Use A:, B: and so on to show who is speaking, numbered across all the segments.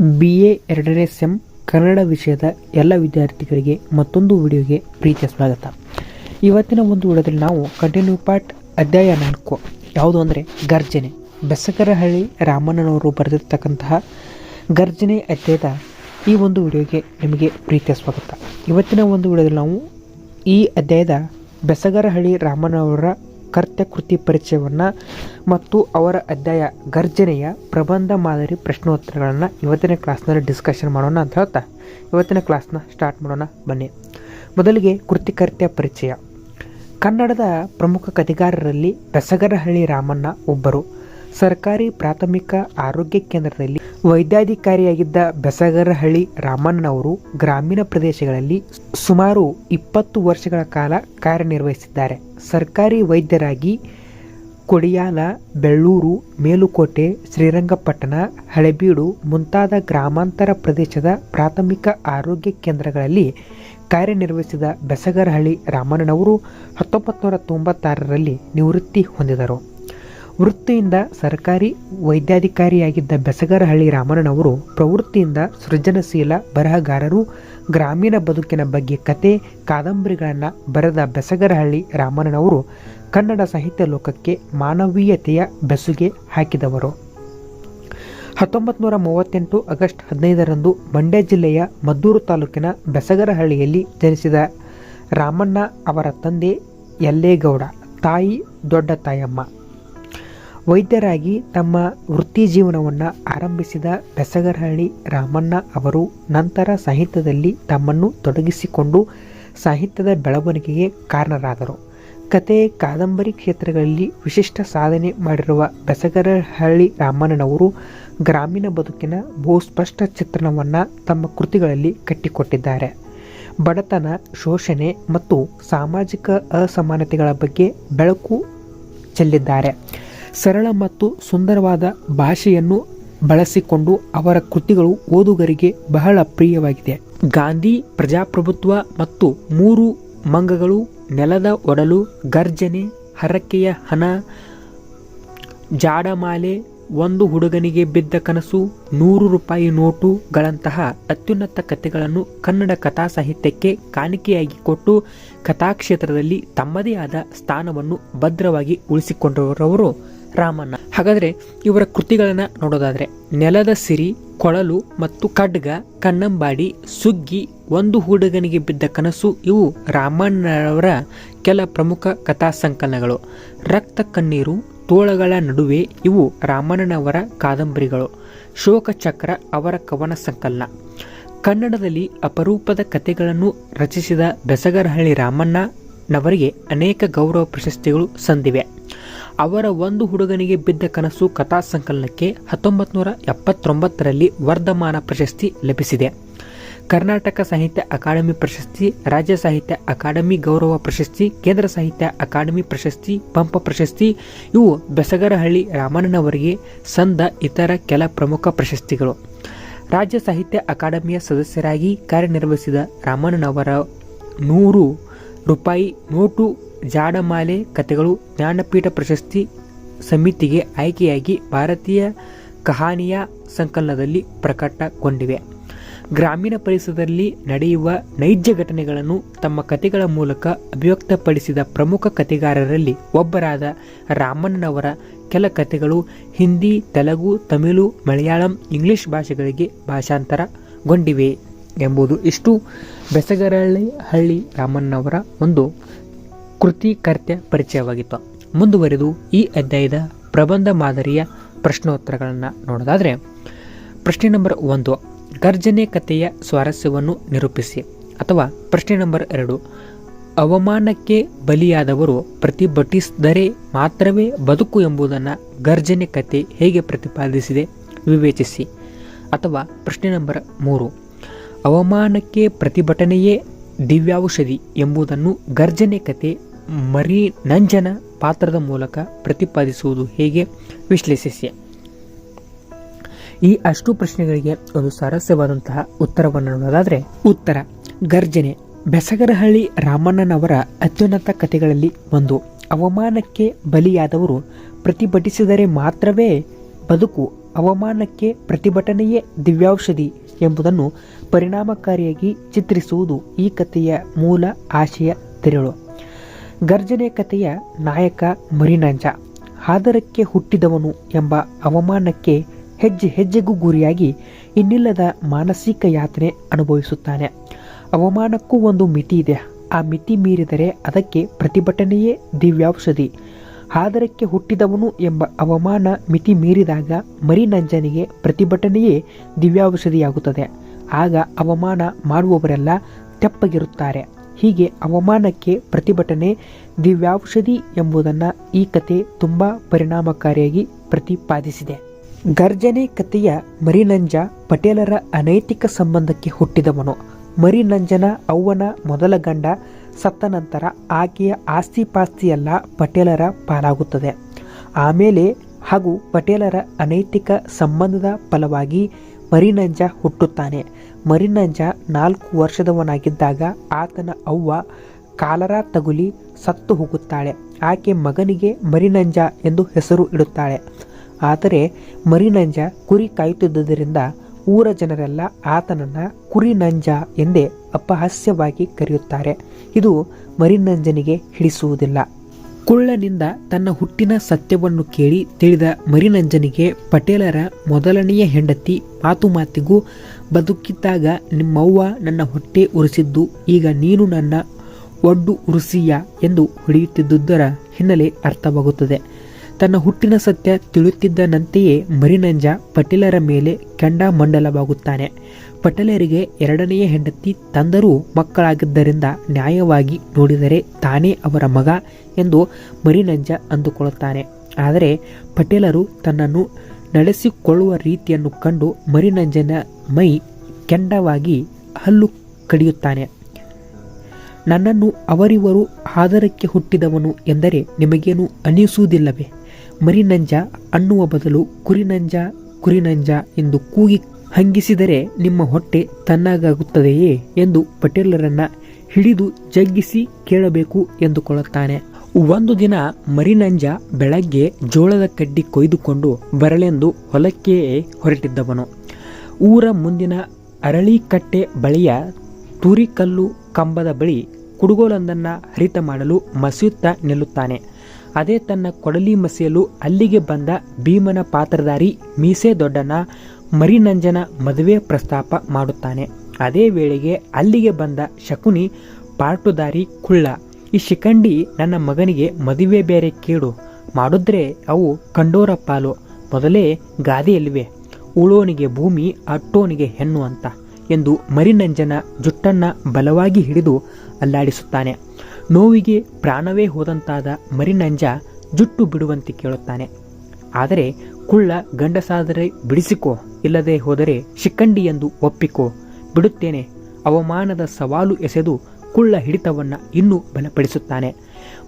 A: B A ಎರಡನೇ sem Kannada ವಿಷಯದ ಎಲ್ಲ ವಿದ್ಯಾರ್ಥಿಗಳಿಗೆ ಮತ್ತೊಂದು ವಿಡಿಯೋಗೆ ಪ್ರೀತಿಯ ಸ್ವಾಗತ. ಇವತ್ತಿನ ಒಂದು ವಿಡಿಯೋದಲ್ಲಿ ನಾವು ಕಂಟಿನ್ಯೂ ಪಾರ್ಟ್ ಅಧ್ಯಾಯ ನಾಲ್ಕು. ಯಾವುದು ಅಂದರೆ ಗರ್ಜನೆ. ಬೆಸಕರಹಳ್ಳಿ ರಾಮಣ್ಣನವರು ಬರೆದಿರ್ತಕ್ಕಂತಹ ಗರ್ಜನೆ ಅಧ್ಯಾಯದ ಈ ಒಂದು ವಿಡಿಯೋಗೆ ನಿಮಗೆ ಪ್ರೀತಿಯ ಸ್ವಾಗತ. ಇವತ್ತಿನ ಒಂದು ವಿಡಿಯೋದಲ್ಲಿ ನಾವು ಈ ಅಧ್ಯಾಯದ ಬೆಸಗರಹಳ್ಳಿ ರಾಮನವರ ಕರ್ತ್ಯ ಕೃತಿ ಪರಿಚಯವನ್ನು ಮತ್ತು ಅವರ ಅಧ್ಯಾಯ ಗರ್ಜನೆಯ ಪ್ರಬಂಧ ಮಾದರಿ ಪ್ರಶ್ನೋತ್ತರಗಳನ್ನು ಇವತ್ತಿನ ಕ್ಲಾಸ್ನಲ್ಲಿ ಡಿಸ್ಕಷನ್ ಮಾಡೋಣ ಅಂತ ಹೇಳ್ತಾ. ಇವತ್ತಿನ ಕ್ಲಾಸ್ನ ಸ್ಟಾರ್ಟ್ ಮಾಡೋಣ, ಬನ್ನಿ. ಮೊದಲಿಗೆ ಕೃತಿಕರ್ತ್ಯ ಪರಿಚಯ. ಕನ್ನಡದ ಪ್ರಮುಖ ಕಥೆಗಾರರಲ್ಲಿ ಬೆಸಗರಹಳ್ಳಿ ರಾಮಣ್ಣ ಒಬ್ಬರು. ಸರ್ಕಾರಿ ಪ್ರಾಥಮಿಕ ಆರೋಗ್ಯ ಕೇಂದ್ರದಲ್ಲಿ ವೈದ್ಯಾಧಿಕಾರಿಯಾಗಿದ್ದ ಬೆಸಗರಹಳ್ಳಿ ರಾಮಣ್ಣನವರು ಗ್ರಾಮೀಣ ಪ್ರದೇಶಗಳಲ್ಲಿ ಸುಮಾರು ಇಪ್ಪತ್ತು ವರ್ಷಗಳ ಕಾಲ ಕಾರ್ಯನಿರ್ವಹಿಸಿದ್ದಾರೆ. ಸರ್ಕಾರಿ ವೈದ್ಯರಾಗಿ ಕೊಡಿಯಾಲ, ಬೆಳ್ಳೂರು, ಮೇಲುಕೋಟೆ, ಶ್ರೀರಂಗಪಟ್ಟಣ, ಹಳೆಬೀಡು ಮುಂತಾದ ಗ್ರಾಮಾಂತರ ಪ್ರದೇಶದ ಪ್ರಾಥಮಿಕ ಆರೋಗ್ಯ ಕೇಂದ್ರಗಳಲ್ಲಿ ಕಾರ್ಯನಿರ್ವಹಿಸಿದ ಬೆಸಗರಹಳ್ಳಿ ರಾಮಣ್ಣನವರು ಹತ್ತೊಂಬತ್ತು ನೂರ ತೊಂಬತ್ತಾರರಲ್ಲಿ ನಿವೃತ್ತಿ ಹೊಂದಿದರು. ವೃತ್ತಿಯಿಂದ ಸರ್ಕಾರಿ ವೈದ್ಯಾಧಿಕಾರಿಯಾಗಿದ್ದ ಬೆಸಗರಹಳ್ಳಿ ರಾಮಣ್ಣನವರು ಪ್ರವೃತ್ತಿಯಿಂದ ಸೃಜನಶೀಲ ಬರಹಗಾರರು, ಗ್ರಾಮೀಣ ಬದುಕಿನ ಬಗ್ಗೆ ಕತೆ, ಕಾದಂಬರಿಗಳನ್ನು ಬರೆದ ಬೆಸಗರಹಳ್ಳಿ ರಾಮಣ್ಣನವರು ಕನ್ನಡ ಸಾಹಿತ್ಯ ಲೋಕಕ್ಕೆ ಮಾನವೀಯತೆಯ ಬೆಸುಗೆ ಹಾಕಿದವರು. ಹತ್ತೊಂಬತ್ತು ನೂರ ಮೂವತ್ತೆಂಟು ಆಗಸ್ಟ್ ಹದಿನೈದರಂದು ಮಂಡ್ಯ ಜಿಲ್ಲೆಯ ಮದ್ದೂರು ತಾಲೂಕಿನ ಬೆಸಗರಹಳ್ಳಿಯಲ್ಲಿ ಜನಿಸಿದ ರಾಮಣ್ಣ ಅವರ ತಂದೆ ಯಲ್ಲೇಗೌಡ, ತಾಯಿ ದೊಡ್ಡ ತಾಯಮ್ಮ. ವೈದ್ಯರಾಗಿ ತಮ್ಮ ವೃತ್ತಿ ಜೀವನವನ್ನು ಆರಂಭಿಸಿದ ಬೆಸಗರಹಳ್ಳಿ ರಾಮಣ್ಣ ಅವರು ನಂತರ ಸಾಹಿತ್ಯದಲ್ಲಿ ತಮ್ಮನ್ನು ತೊಡಗಿಸಿಕೊಂಡು ಸಾಹಿತ್ಯದ ಬೆಳವಣಿಗೆಗೆ ಕಾರಣರಾದರು. ಕತೆ, ಕಾದಂಬರಿ ಕ್ಷೇತ್ರಗಳಲ್ಲಿ ವಿಶಿಷ್ಟ ಸಾಧನೆ ಮಾಡಿರುವ ಬೆಸಗರಹಳ್ಳಿ ರಾಮಣ್ಣನವರು ಗ್ರಾಮೀಣ ಬದುಕಿನ ಬಹುಸ್ಪಷ್ಟ ಚಿತ್ರಣವನ್ನು ತಮ್ಮ ಕೃತಿಗಳಲ್ಲಿ ಕಟ್ಟಿಕೊಟ್ಟಿದ್ದಾರೆ. ಬಡತನ, ಶೋಷಣೆ ಮತ್ತು ಸಾಮಾಜಿಕ ಅಸಮಾನತೆಗಳ ಬಗ್ಗೆ ಬೆಳಕು ಚೆಲ್ಲಿದ್ದಾರೆ. ಸರಳ ಮತ್ತು ಸುಂದರವಾದ ಭಾಷೆಯನ್ನು ಬಳಸಿಕೊಂಡು ಅವರ ಕೃತಿಗಳು ಓದುಗರಿಗೆ ಬಹಳ ಪ್ರಿಯವಾಗಿದೆ. ಗಾಂಧಿ, ಪ್ರಜಾಪ್ರಭುತ್ವ ಮತ್ತು ಮೂರು ಮಂಗಗಳು, ನೆಲದ ಒಡಲು, ಗರ್ಜನೆ, ಹರಕೆಯ ಹಣ ಜಾಡಮಾಲೆ, ಒಂದು ಹುಡುಗನಿಗೆ ಬಿದ್ದ ಕನಸು, ನೂರು ರೂಪಾಯಿ ನೋಟುಗಳಂತಹ ಅತ್ಯುನ್ನತ ಕಥೆಗಳನ್ನು ಕನ್ನಡ ಕಥಾ ಸಾಹಿತ್ಯಕ್ಕೆ ಕಾಣಿಕೆಯಾಗಿ ಕೊಟ್ಟು ಕಥಾಕ್ಷೇತ್ರದಲ್ಲಿ ತಮ್ಮದೇ ಆದ ಸ್ಥಾನವನ್ನು ಭದ್ರವಾಗಿ ಉಳಿಸಿಕೊಂಡಿರುವವರು ರಾಮಣ್ಣ. ಹಾಗಾದರೆ ಇವರ ಕೃತಿಗಳನ್ನು ನೋಡೋದಾದರೆ, ನೆಲದ ಸಿರಿ, ಕೊಳಲು ಮತ್ತು ಖಡ್ಗ ಕನ್ನಂಬಾಡಿ ಸುಗ್ಗಿ, ಒಂದು ಹುಡುಗನಿಗೆ ಬಿದ್ದ ಕನಸು, ಇವು ರಾಮಣ್ಣರವರ ಕೆಲ ಪ್ರಮುಖ ಕಥಾ ಸಂಕಲನಗಳು ರಕ್ತ ಕಣ್ಣೀರು, ತೋಳಗಳ ನಡುವೆ ಇವು ರಾಮಣ್ಣನವರ ಕಾದಂಬರಿಗಳು. ಶೋಕಚಕ್ರ ಅವರ ಕವನ ಸಂಕಲನ. ಕನ್ನಡದಲ್ಲಿ ಅಪರೂಪದ ಕಥೆಗಳನ್ನು ರಚಿಸಿದ ಬೆಸಗರಹಳ್ಳಿ ರಾಮಣ್ಣನವರಿಗೆ ಅನೇಕ ಗೌರವ ಪ್ರಶಸ್ತಿಗಳು ಸಂದಿವೆ. ಅವರ ಒಂದು ಹುಡುಗನಿಗೆ ಬಿದ್ದ ಕನಸು ಕಥಾ ಸಂಕಲನಕ್ಕೆ ಹತ್ತೊಂಬತ್ತು ನೂರ ಎಪ್ಪತ್ತೊಂಬತ್ತರಲ್ಲಿ ವರ್ಧಮಾನ ಪ್ರಶಸ್ತಿ ಲಭಿಸಿದೆ. ಕರ್ನಾಟಕ ಸಾಹಿತ್ಯ ಅಕಾಡೆಮಿ ಪ್ರಶಸ್ತಿ, ರಾಜ್ಯ ಸಾಹಿತ್ಯ ಅಕಾಡೆಮಿ ಗೌರವ ಪ್ರಶಸ್ತಿ, ಕೇಂದ್ರ ಸಾಹಿತ್ಯ ಅಕಾಡೆಮಿ ಪ್ರಶಸ್ತಿ, ಪಂಪ ಪ್ರಶಸ್ತಿ, ಇವು ಬೆಸಗರಹಳ್ಳಿ ರಾಮಣ್ಣನವರಿಗೆ ಸಂದ ಇತರ ಕೆಲ ಪ್ರಮುಖ ಪ್ರಶಸ್ತಿಗಳು. ರಾಜ್ಯ ಸಾಹಿತ್ಯ ಅಕಾಡೆಮಿಯ ಸದಸ್ಯರಾಗಿ ಕಾರ್ಯನಿರ್ವಹಿಸಿದ ರಾಮಣ್ಣನವರ ನೂರು ರೂಪಾಯಿ ನೋಟು ಜಾಡಮಾಲೆ ಕಥೆಗಳು ಜ್ಞಾನಪೀಠ ಪ್ರಶಸ್ತಿ ಸಮಿತಿಗೆ ಆಯ್ಕೆಯಾಗಿ ಭಾರತೀಯ ಕಹಾನಿಯ ಸಂಕಲನದಲ್ಲಿ ಪ್ರಕಟಗೊಂಡಿವೆ. ಗ್ರಾಮೀಣ ಪರಿಸರದಲ್ಲಿ ನಡೆಯುವ ನೈಜ ಘಟನೆಗಳನ್ನು ತಮ್ಮ ಕಥೆಗಳ ಮೂಲಕ ಅಭಿವ್ಯಕ್ತಪಡಿಸಿದ ಪ್ರಮುಖ ಕಥೆಗಾರರಲ್ಲಿ ಒಬ್ಬರಾದ ರಾಮಣ್ಣನವರ ಕೆಲ ಕಥೆಗಳು ಹಿಂದಿ, ತೆಲುಗು, ತಮಿಳು, ಮಲಯಾಳಂ, ಇಂಗ್ಲಿಷ್ ಭಾಷೆಗಳಿಗೆ ಭಾಷಾಂತರಗೊಂಡಿವೆ ಎಂಬುದು ಇಷ್ಟು. ಬೆಸಗರಹಳ್ಳಿ ಹಳ್ಳಿ ರಾಮಣ್ಣವರ ಒಂದು ಕೃತಿ ಕರ್ತ್ಯ ಪರಿಚಯವಾಗಿತ್ತು. ಮುಂದುವರೆದು ಈ ಅಧ್ಯಾಯದ ಪ್ರಬಂಧ ಮಾದರಿಯ ಪ್ರಶ್ನೋತ್ತರಗಳನ್ನು ನೋಡೋದಾದರೆ, ಪ್ರಶ್ನೆ ನಂಬರ್ ಒಂದು, ಗರ್ಜನೆ ಕಥೆಯ ಸ್ವಾರಸ್ಯವನ್ನು ನಿರೂಪಿಸಿ. ಅಥವಾ ಪ್ರಶ್ನೆ ನಂಬರ್ ಎರಡು, ಅವಮಾನಕ್ಕೆ ಬಲಿಯಾದವರು ಪ್ರತಿಭಟಿಸಿದರೆ ಮಾತ್ರವೇ ಬದುಕು ಎಂಬುದನ್ನು ಗರ್ಜನೆ ಕತೆ ಹೇಗೆ ಪ್ರತಿಪಾದಿಸಿದೆ ವಿವೇಚಿಸಿ. ಅಥವಾ ಪ್ರಶ್ನೆ ನಂಬರ್ ಮೂರು, ಅವಮಾನಕ್ಕೆ ಪ್ರತಿಭಟನೆಯೇ ದಿವ್ಯೌಷಧಿ ಎಂಬುದನ್ನು ಗರ್ಜನೆ ಕತೆ ಮರಿ ನಂಜನ ಪಾತ್ರದ ಮೂಲಕ ಪ್ರತಿಪಾದಿಸುವುದು ಹೇಗೆ? ವಿಶ್ಲೇಷಿಸಿ. ಈ ಅಷ್ಟು ಪ್ರಶ್ನೆಗಳಿಗೆ ಒಂದು ಸಾರಸ್ಯವಾದಂತಹ ಉತ್ತರವನ್ನು ನೋಡೋದಾದರೆ, ಉತ್ತರ. ಗರ್ಜನೆ. ಬೆಸಗರಹಳ್ಳಿ ರಾಮಣ್ಣನವರ ಅತ್ಯುನ್ನತ ಕಥೆಗಳಲ್ಲಿ ಒಂದು. ಅವಮಾನಕ್ಕೆ ಬಲಿಯಾದವರು ಪ್ರತಿಭಟಿಸಿದರೆ ಮಾತ್ರವೇ ಬದುಕು, ಅವಮಾನಕ್ಕೆ ಪ್ರತಿಭಟನೆಯೇ ದಿವ್ಯೌಷಧಿ ಎಂಬುದನ್ನು ಪರಿಣಾಮಕಾರಿಯಾಗಿ ಚಿತ್ರಿಸುವುದು ಈ ಕಥೆಯ ಮೂಲ ಆಶಯ ತಿರುಳು. ಗರ್ಜನೆ ಕಥೆಯ ನಾಯಕ ಮರಿನಂಜ. ಆದರಕ್ಕೆ ಹುಟ್ಟಿದವನು ಎಂಬ ಅವಮಾನಕ್ಕೆ ಹೆಜ್ಜೆ ಹೆಜ್ಜೆಗೂ ಗುರಿಯಾಗಿ ಇನ್ನಿಲ್ಲದ ಮಾನಸಿಕ ಯಾತನೆ ಅನುಭವಿಸುತ್ತಾನೆ. ಅವಮಾನಕ್ಕೂ ಒಂದು ಮಿತಿ ಇದೆ. ಆ ಮಿತಿ ಮೀರಿದರೆ ಅದಕ್ಕೆ ಪ್ರತಿಭಟನೆಯೇ ದಿವ್ಯೌಷಧಿ ಆದರಕ್ಕೆ ಹುಟ್ಟಿದವನು ಎಂಬ ಅವಮಾನ ಮಿತಿ ಮೀರಿದಾಗ ಮರಿನಂಜನಿಗೆ ಪ್ರತಿಭಟನೆಯೇ ದಿವ್ಯೌಷಧಿಯಾಗುತ್ತದೆ ಆಗ ಅವಮಾನ ಮಾಡುವವರೆಲ್ಲ ತೆಪ್ಪಗಿರುತ್ತಾರೆ. ಹೀಗೆ ಅವಮಾನಕ್ಕೆ ಪ್ರತಿಭಟನೆ ದಿವ್ಯಾಷಧಿ ಎಂಬುದನ್ನು ಈ ಕತೆ ತುಂಬ ಪರಿಣಾಮಕಾರಿಯಾಗಿ ಪ್ರತಿಪಾದಿಸಿದೆ. ಗರ್ಜನೆ ಕಥೆಯ ಮರಿನಂಜ ಪಟೇಲರ ಅನೈತಿಕ ಸಂಬಂಧಕ್ಕೆ ಹುಟ್ಟಿದವನು. ಮರಿನಂಜನ ಅವ್ವನ ಮೊದಲ ಗಂಡ ಸತ್ತ ನಂತರ ಆಕೆಯ ಆಸ್ತಿ ಪಾಸ್ತಿಯೆಲ್ಲ ಪಟೇಲರ ಪಾಲಾಗುತ್ತದೆ. ಆಮೇಲೆ ಹಾಗೂ ಪಟೇಲರ ಅನೈತಿಕ ಸಂಬಂಧದ ಫಲವಾಗಿ ಮರಿನಂಜ ಹುಟ್ಟುತ್ತಾನೆ. ಮರಿನಂಜ ನಾಲ್ಕು ವರ್ಷದವನಾಗಿದ್ದಾಗ ಆತನ ಅವ್ವ ಕಾಲರ ತಗುಲಿ ಸತ್ತು ಹೋಗುತ್ತಾಳೆ. ಆಕೆ ಮಗನಿಗೆ ಮರಿನಂಜ ಎಂದು ಹೆಸರು ಇಡುತ್ತಾಳೆ. ಆದರೆ ಮರಿನಂಜ ಕುರಿ ಕಾಯುತ್ತಿದ್ದುದರಿಂದ ಊರ ಜನರೆಲ್ಲ ಆತನನ್ನು ಕುರಿನಂಜ ಎಂದೇ ಅಪಹಾಸ್ಯವಾಗಿ ಕರೆಯುತ್ತಾರೆ. ಇದು ಮರಿನಂಜನಿಗೆ ಹಿಡಿಸುವುದಿಲ್ಲ. ಕುಳ್ಳನಿಂದ ತನ್ನ ಹುಟ್ಟಿನ ಸತ್ಯವನ್ನು ಕೇಳಿ ತಿಳಿದ ಮರಿನಂಜನಿಗೆ ಪಟೇಲರ ಮೊದಲನೆಯ ಹೆಂಡತಿ ಮಾತು ಮಾತಿಗೂ ಬದುಕಿದ್ದಾಗ ನಿಮ್ಮವ್ವ ನನ್ನ ಹೊಟ್ಟೆ ಉರಿಸಿದ್ದು, ಈಗ ನೀನು ನನ್ನ ಒಡ್ಡು ಉರುಸಿಯ ಎಂದು ಹೊಡೆಯುತ್ತಿದ್ದುದರ ಹಿನ್ನೆಲೆ ಅರ್ಥವಾಗುತ್ತದೆ. ತನ್ನ ಹುಟ್ಟಿನ ಸತ್ಯ ತಿಳಿಯುತ್ತಿದ್ದನಂತೆಯೇ ಮರಿನಂಜ ಪಟೇಲರ ಮೇಲೆ ಕೆಂಡಾಮಂಡಲವಾಗುತ್ತಾನೆ ಪಟೇಲರಿಗೆ ಎರಡನೆಯ ಹೆಂಡತಿ ತಂದರೂ ಮಕ್ಕಳಾಗಿದ್ದರಿಂದ ನ್ಯಾಯವಾಗಿ ನೋಡಿದರೆ ತಾನೇ ಅವರ ಮಗ ಎಂದು ಮರಿನಂಜ ಅಂದುಕೊಳ್ಳುತ್ತಾನೆ. ಆದರೆ ಪಟೇಲರು ತನ್ನನ್ನು ನಡೆಸಿಕೊಳ್ಳುವ ರೀತಿಯನ್ನು ಕಂಡು ಮರಿನಂಜನ ಮೈ ಕೆಂಡವಾಗಿ ಹಲ್ಲು ಕಡಿಯುತ್ತಾನೆ. ನನ್ನನ್ನು ಅವರಿವರು ಆದರಕ್ಕೆ ಹುಟ್ಟಿದವನು ಎಂದರೆ ನಿಮಗೇನು ಅನಿಸುವುದಿಲ್ಲವೇ? ಮರಿನಂಜ ಅನ್ನುವ ಬದಲು ಕುರಿನಂಜ ಕುರಿನಂಜ ಎಂದು ಕೂಗಿ ಹಂಗಿಸಿದರೆ ನಿಮ್ಮ ಹೊಟ್ಟೆ ತನ್ನಾಗುತ್ತದೆಯೇ ಎಂದು ಪಟೇಲರನ್ನ ಹಿಡಿದು ಜಗ್ಗಿಸಿ ಕೇಳಬೇಕು ಎಂದುಕೊಳ್ಳುತ್ತಾನೆ. ಒಂದು ದಿನ ಮರಿನಂಜ ಬೆಳಗ್ಗೆ ಜೋಳದ ಕಡ್ಡಿ ಕೊಯ್ದುಕೊಂಡು ಬರಲೆಂದು ಹೊಲಕ್ಕೆ ಹೊರಟಿದ್ದವನು. ಊರ ಮುಂದಿನ ಅರಳಿಕಟ್ಟೆ ಬಳಿಯ ತುರಿಕಲ್ಲು ಕಂಬದ ಬಳಿ ಕುಡುಗೋಲೊಂದನ್ನು ಹರಿತ ಮಾಡಲು ಮಸಿಯುತ್ತಾ ನಿಲ್ಲುತ್ತಾನೆ. ಅದೇ ತನ್ನ ಕೊಡಲಿ ಮಸಿಯಲು ಅಲ್ಲಿಗೆ ಬಂದ ಭೀಮನ ಪಾತ್ರಧಾರಿ ಮೀಸೆ ದೊಡ್ಡನ ಮರಿನಂಜನ ಮದುವೆ ಪ್ರಸ್ತಾಪ ಮಾಡುತ್ತಾನೆ. ಅದೇ ವೇಳೆಗೆ ಅಲ್ಲಿಗೆ ಬಂದ ಶಕುನಿ ಪಾಟುದಾರಿ ಕುಳ್ಳ. ಈ ಶಿಖಂಡಿ ನನ್ನ ಮಗನಿಗೆ ಮದುವೆ ಬೇರೆ ಕೇಡು. ಮಾಡಿದ್ರೆ ಅವು ಕಂಡೋರ ಪಾಲು. ಮೊದಲೇ ಗಾದೆಯಲ್ಲಿವೆ. ಉಳೋನಿಗೆ ಭೂಮಿ, ಅಟ್ಟೋನಿಗೆ ಹೆಣ್ಣು ಅಂತ ಎಂದು ಮರಿನಂಜನ ಜುಟ್ಟನ್ನ ಬಲವಾಗಿ ಹಿಡಿದು ಅಲ್ಲಾಡಿಸುತ್ತಾನೆ. ನೋವಿಗೆ ಪ್ರಾಣವೇ ಹೋದಂತಾದ ಮರಿನಂಜ ಜುಟ್ಟು ಬಿಡುವಂತೆ ಕೇಳುತ್ತಾನೆ. ಆದರೆ ಕುಳ್ಳ ಗಂಡಸಾದರೆ ಬಿಡಿಸಿಕೋ, ಇಲ್ಲದೆ ಹೋದರೆ ಶಿಖಂಡಿ ಎಂದು ಒಪ್ಪಿಕೋ. ಬಿಡುತ್ತೇನೆ. ಅವಮಾನದ ಸವಾಲು ಎಸೆದು ಕುಳ್ಳ ಹಿಡಿತವನ್ನ ಇನ್ನೂ ಬಲಪಡಿಸುತ್ತಾನೆ.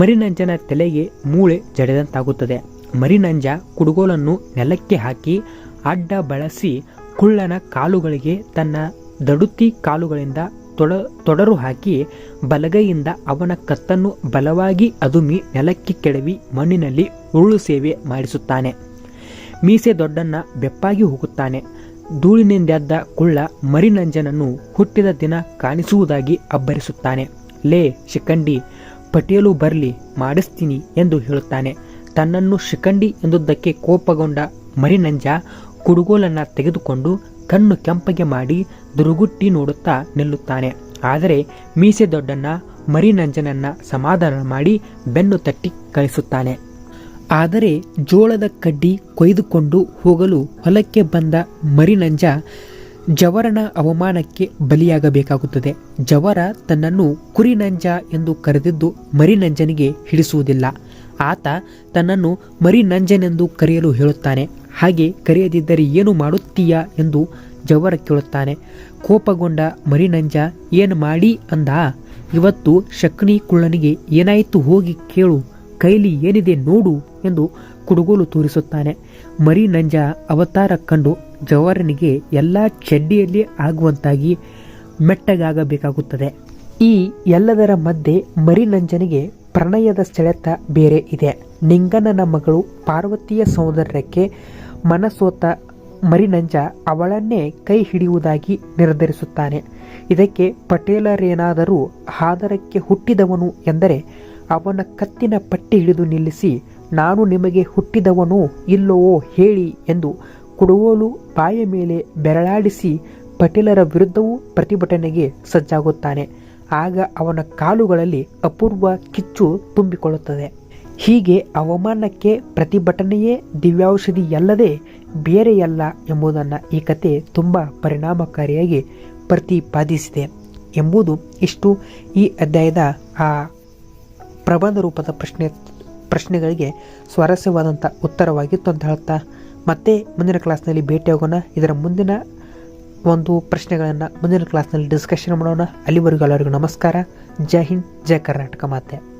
A: ಮರಿನಂಜನ ತಲೆಗೆ ಮೂಳೆ ಜಡೆದಂತಾಗುತ್ತದೆ. ಮರಿನಂಜ ಕುಡುಗೋಲನ್ನು ನೆಲಕ್ಕೆ ಹಾಕಿ ಅಡ್ಡ ಬಳಸಿ ಕುಳ್ಳನ ಕಾಲುಗಳಿಗೆ ತನ್ನ ದಡುತಿ ಕಾಲುಗಳಿಂದ ತೊಡ, ತೊಡರು ಹಾಕಿ ಬಲಗೈಯಿಂದ ಅವನ ಕತ್ತನ್ನು ಬಲವಾಗಿ ಅದುಮಿ ನೆಲಕ್ಕೆ ಕೆಡವಿ ಮಣ್ಣಿನಲ್ಲಿ ಉರುಳು ಸೇವೆ ಮಾಡಿಸುತ್ತಾನೆ. ಮೀಸೆ ದೊಡ್ಡನ್ನ ಬೆಪ್ಪಾಗಿ ಹೋಗುತ್ತಾನೆ ಧೂಳಿನಿಂದೆದ್ದ ಕುಳ್ಳ ಮರಿನಂಜನನ್ನು ಹುಟ್ಟಿದ ದಿನ ಕಾಣಿಸುವುದಾಗಿ ಅಬ್ಬರಿಸುತ್ತಾನೆ. ಲೇ ಶಿಖಂಡಿ ಪಟೇಲು ಬರಲಿ, ಮಾಡಿಸ್ತೀನಿ ಎಂದು ಹೇಳುತ್ತಾನೆ. ತನ್ನನ್ನು ಶಿಖಂಡಿ ಎಂದುದಕ್ಕೆ ಕೋಪಗೊಂಡ ಮರಿನಂಜ ಕುಡುಗೋಲನ್ನ ತೆಗೆದುಕೊಂಡು ಕಣ್ಣು ಕೆಂಪಗೆ ಮಾಡಿ ದುರುಗುಟ್ಟಿ ನೋಡುತ್ತಾ ನಿಲ್ಲುತ್ತಾನೆ. ಆದರೆ ಮೀಸೆ ದೊಡ್ಡನ್ನ ಮರಿನಂಜನನ್ನ ಸಮಾಧಾನ ಮಾಡಿ ಬೆನ್ನು ತಟ್ಟಿ ಕಳಿಸುತ್ತಾನೆ. ಆದರೆ ಜೋಳದ ಕಡ್ಡಿ ಕೊಯ್ದುಕೊಂಡು ಹೋಗಲು ಹೊಲಕ್ಕೆ ಬಂದ ಮರಿನಂಜ ಜವರನ ಅವಮಾನಕ್ಕೆ ಬಲಿಯಾಗಬೇಕಾಗುತ್ತದೆ. ಜವರ ತನ್ನನ್ನು ಕುರಿನಂಜ ಎಂದು ಕರೆದಿದ್ದು ಮರಿನಂಜನಿಗೆ ಹಿಡಿಸುವುದಿಲ್ಲ. ಆತ ತನ್ನನ್ನು ಮರಿನಂಜನೆಂದು ಕರೆಯಲು ಹೇಳುತ್ತಾನೆ. ಹಾಗೆ ಕರೆಯದಿದ್ದರೆ ಏನು ಮಾಡುತ್ತೀಯಾ ಎಂದು ಜವರ ಕೇಳುತ್ತಾನೆ. ಕೋಪಗೊಂಡ ಮರಿನಂಜ, ಏನು ಮಾಡಿ? ಅಂದ. ಇವತ್ತು ಶಕ್ನಿ ಕುಳ್ಳನಿಗೆ ಏನಾಯಿತು ಹೋಗಿ ಕೇಳು. ಕೈಲಿ ಏನಿದೆ ನೋಡು. ಎಂದು ಕುಡುಗೋಲು ತೋರಿಸುತ್ತಾನೆ. ಮರಿ ನಂಜ ಅವತಾರ ಕಂಡು ಜವರನಿಗೆ ಎಲ್ಲ ಚಡ್ಡಿಯಲ್ಲಿ ಆಗುವಂತಾಗಿ ಮೆಟ್ಟಗಾಗಬೇಕಾಗುತ್ತದೆ. ಈ ಎಲ್ಲದರ ಮಧ್ಯೆ ಮರಿನಂಜನಿಗೆ ಪ್ರಣಯದ ಸೆಳೆತ ಬೇರೆ ಇದೆ. ನಿಂಗನನ ಮಗಳು ಪಾರ್ವತಿಯ ಸೌಂದರ್ಯಕ್ಕೆ ಮನಸೋತ ಮರಿನಂಜ ಅವಳನ್ನೇ ಕೈ ಹಿಡಿಯುವುದಾಗಿ ನಿರ್ಧರಿಸುತ್ತಾನೆ. ಇದಕ್ಕೆ ಪಟೇಲರೇನಾದರೂ ಹಾದರಕ್ಕೆ ಹುಟ್ಟಿದವನು ಎಂದರೆ ಅವನ ಕತ್ತಿನ ಪಟ್ಟಿ ಹಿಡಿದು ನಿಲ್ಲಿಸಿ ನಾನು ನಿಮಗೆ ಹುಟ್ಟಿದವನು ಇಲ್ಲವೋ ಹೇಳಿ ಎಂದು ಕುಡುಗೋಲು ಬಾಯ ಮೇಲೆ ಬೆರಳಾಡಿಸಿ ಪಟೇಲರ ವಿರುದ್ಧವೂ ಪ್ರತಿಭಟನೆಗೆ ಸಜ್ಜಾಗುತ್ತಾನೆ. ಆಗ ಅವನ ಕಾಲುಗಳಲ್ಲಿ ಅಪೂರ್ವ ಕಿಚ್ಚು ತುಂಬಿಕೊಳ್ಳುತ್ತದೆ. ಹೀಗೆ ಅವಮಾನಕ್ಕೆ ಪ್ರತಿಭಟನೆಯೇ ದಿವ್ಯೌಷಧಿಯಲ್ಲದೆ ಬೇರೆಯಲ್ಲ ಎಂಬುದನ್ನು ಈ ಕತೆ ತುಂಬ ಪರಿಣಾಮಕಾರಿಯಾಗಿ ಪ್ರತಿಪಾದಿಸಿದೆ ಎಂಬುದು ಇಷ್ಟು ಈ ಅಧ್ಯಾಯದ ಆ ಪ್ರಬಂಧ ರೂಪದ ಪ್ರಶ್ನೆ ಪ್ರಶ್ನೆಗಳಿಗೆ ಸ್ವಾರಸ್ಯವಾದಂಥ ಉತ್ತರವಾಗಿತ್ತು ಅಂತ ಹೇಳ್ತಾ ಮತ್ತೆ ಮುಂದಿನ ಕ್ಲಾಸ್ನಲ್ಲಿ ಭೇಟಿಯಾಗೋಣ. ಇದರ ಮುಂದಿನ ಒಂದು ಪ್ರಶ್ನೆಗಳನ್ನು ಮುಂದಿನ ಕ್ಲಾಸ್ನಲ್ಲಿ ಡಿಸ್ಕಷನ್ ಮಾಡೋಣ. ಅಲ್ಲಿವರೆಗೂ ಎಲ್ಲರಿಗೂ ನಮಸ್ಕಾರ. ಜೈ ಹಿಂದ್, ಜೈ ಕರ್ನಾಟಕ ಮಾತೆ.